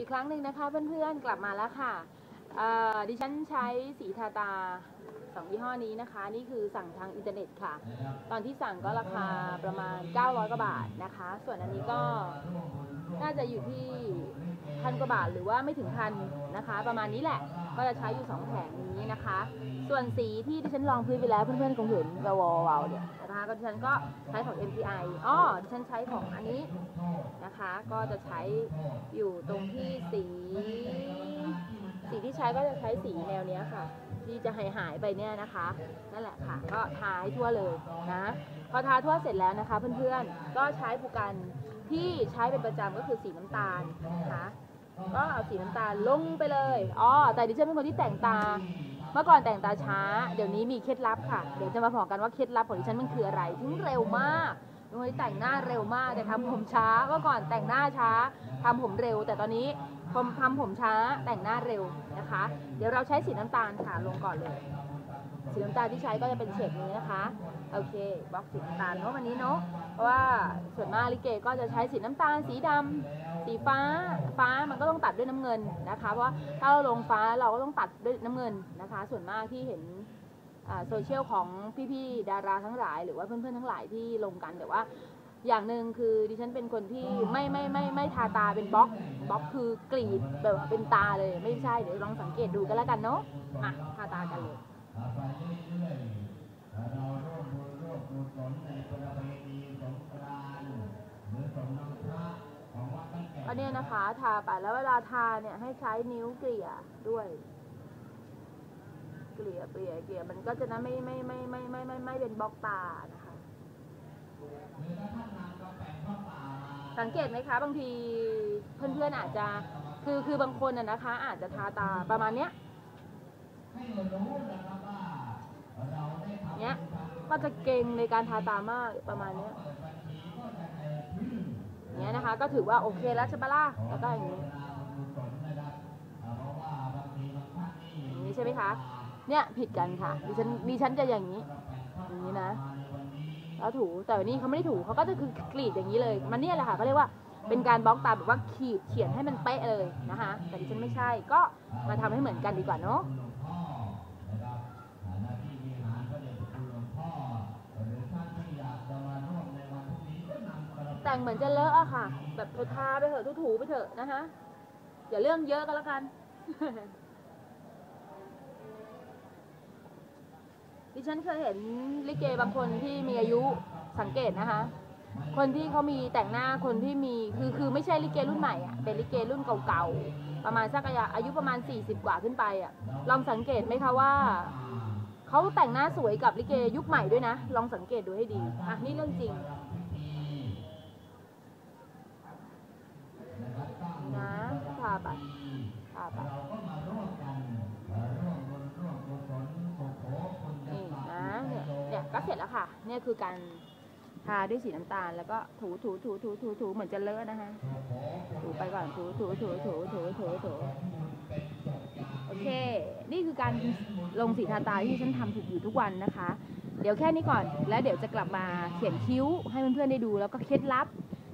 อีกครั้งหนึ่งนะคะเพื่อนๆกลับมาแล้วค่ะดิฉันใช้สีทาตาสองยี่ห้อนี้นะคะ นี่คือสั่งทางอินเทอร์เน็ตค่ะ ตอนที่สั่งก็ราคาประมาณ 900กว่าบาทนะคะ ส่วนอันนี้ก็น่าจะอยู่ที่พันกว่าบาทหรือว่าไม่ถึงพันนะคะ ประมาณนี้แหละ ก็จะใช้อยู่สองแผงนี้นะคะ ส่วนสีที่ดิฉันลองพื้นไปแล้วเพื่อนๆคงเห็นกระวอวาวเนี่ย นะคะก็ดิฉันก็ใช้ของ MPI อ๋อดิฉันใช้ของอันนี้นะคะ ก็จะใช้อยู่ตรงที่สี สีที่ใช้ก็จะใช้สีแนวเนี้ยค่ะ ที่จะหายหายไปเนี่ยนะคะ นั่นแหละค่ะ ก็ทาให้ทั่วเลยนะ พอทาทั่วเสร็จแล้วนะคะ เพื่อนๆ ก็ใช้ผูกันที่ใช้เป็นประจำก็คือสีน้ำตาลนะคะก็เอาสีน้ำตาลลงไปเลย อ๋อ แต่ดิฉันเป็นคนที่แต่งตา เมื่อก่อนแต่งตาช้า เดี๋ยวนี้มีเคล็ดลับค่ะ เดี๋ยวจะมาบอกกันว่าเคล็ดลับของดิฉันมันคืออะไรถึงเร็วมากดูแต่งหน้าเร็วมากแต่ทำผมช้า เมื่อก่อนแต่งหน้าช้าทำผมเร็ว แต่ตอนนี้ทำผมช้าแต่งหน้าเร็วนะคะ เดี๋ยวเราใช้สีน้ำตาลค่ะลงก่อนเลย สีน้ำตาลที่ใช้ก็จะเป็นเฉดนี้นะคะ โอเคบล็อกสีน้ำตาลเนาะวันนี้เนาะ เพราะว่าส่วนมากลิเกก็จะใช้สีน้ำตาล สีดำสีฟ้า ฟ้ามันก็ต้องตัดด้วยน้ำเงินนะคะ เพราะว่าถ้าเราลงฟ้าเราก็ต้องตัดด้วยน้ำเงินนะคะ ส่วนมากที่เห็นโซเชียลของพี่ๆดาราทั้งหลาย หรือว่าเพื่อนๆทั้งหลายที่ลงกันแต่ว่าอย่างหนึ่งคือดิฉันเป็นคนที่ไม่ไม่ไม่ไม่ทาตาเป็นบล็อกบล็อกคือกรีดแบบว่าเป็นตาเลยไม่ใช่เดี๋ยวลองสังเกตดูกันแล้วกันเนาะมาทาตากันเลย เราร่วมบุญร่วมกุศลในประเพณีสงกรานต์หรือสงน้ำพระของวัดบ้านแก่ก็เนี่ยนะคะทาไปแล้วเวลาทาเนี่ยให้ใช้นิ้วเกลี่ยด้วย เกลี่ยเกลี่ยเกลี่ยมันก็จะนะไม่ไม่ไม่ไม่ไม่ไม่ไม่เป็นบล็อกตานะคะหรือถ้าท่านนำกาแฟข้าวเปล่ามาสังเกตไหมคะ บางทีเพื่อนๆอาจจะคือคือบางคนน่ะนะคะ อาจจะทาตาประมาณเนี้ยให้ เรารู้นะครับว่าเนี้ยก็จะเก่งในการทาตามากประมาณเนี้ยเนี้ยนะคะ ก็ถือว่าโอเคแล้วใช่ปะล่ะแล้วก็อย่างนี้กุศลนะครับเพราะว่าบางทีบางท่านนี่อย่างนี้ใช่ไหมคะเนี่ยผิดกันค่ะดิฉันดิฉันจะอย่างนี้อย่างนี้นะแล้วถูแต่วันนี้เขาไม่ได้ถูเขาก็จะคือกรีดอย่างนี้เลย มันเนี่ยแหละค่ะเขาเรียกว่า เป็นการบล็อกตาแบบว่าขีดเขียนให้มันเป๊ะเลยนะคะแต่ดิฉันไม่ใช่ก็มาทำให้เหมือนกันดีกว่าเนาะแต่งเหมือนจะเลอะอะค่ะ แบบทาไปเถอะถูๆไปเถอะนะคะอย่าเรื่องเยอะก็แล้วกันดิฉันเคยเห็นลิเกบางคนที่มีอายุสังเกตนะคะ คนที่เขามีแต่งหน้าคนที่มีคือคือไม่ใช่ลิเกรุ่นใหม่อะเป็นลิเกรุ่นเก่าๆประมาณสักอายุประมาณ 40 กว่าขึ้นไปอะลองสังเกตไหมคะว่าเขาแต่งหน้าสวยกับลิเกยุคใหม่ด้วยนะ ลองสังเกตดูให้ดีอะนี่เรื่องจริงนะทาไปทาไปเราก็มาร่วมกันเอ่อร่วมบุญร่วมกุศลสุโขคุณนี่นะเนี่ยเนี่ยก็เสร็จแล้วค่ะ เนี่ยคือการ ทาด้วยสีน้ำตาลแล้วก็ถูถูถูถูถูถูเหมือนจะเลอะนะคะถูไปก่อนถูถูถูถูถูถูถูโอเค นี่คือการลงสีทาตาที่ฉันทำถูกอยู่ทุกวันนะคะ เดี๋ยวแค่นี้ก่อน แล้วเดี๋ยวจะกลับมาเขียนคิ้วให้เพื่อนๆได้ดู แล้วก็เคล็ดลับ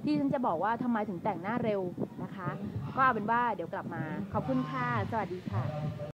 ที่ฉันจะบอกว่าทำไมถึงแต่งหน้าเร็วนะคะ ก็เอาเป็นว่าเดี๋ยวกลับมา ขอบคุณค่ะ สวัสดีค่ะ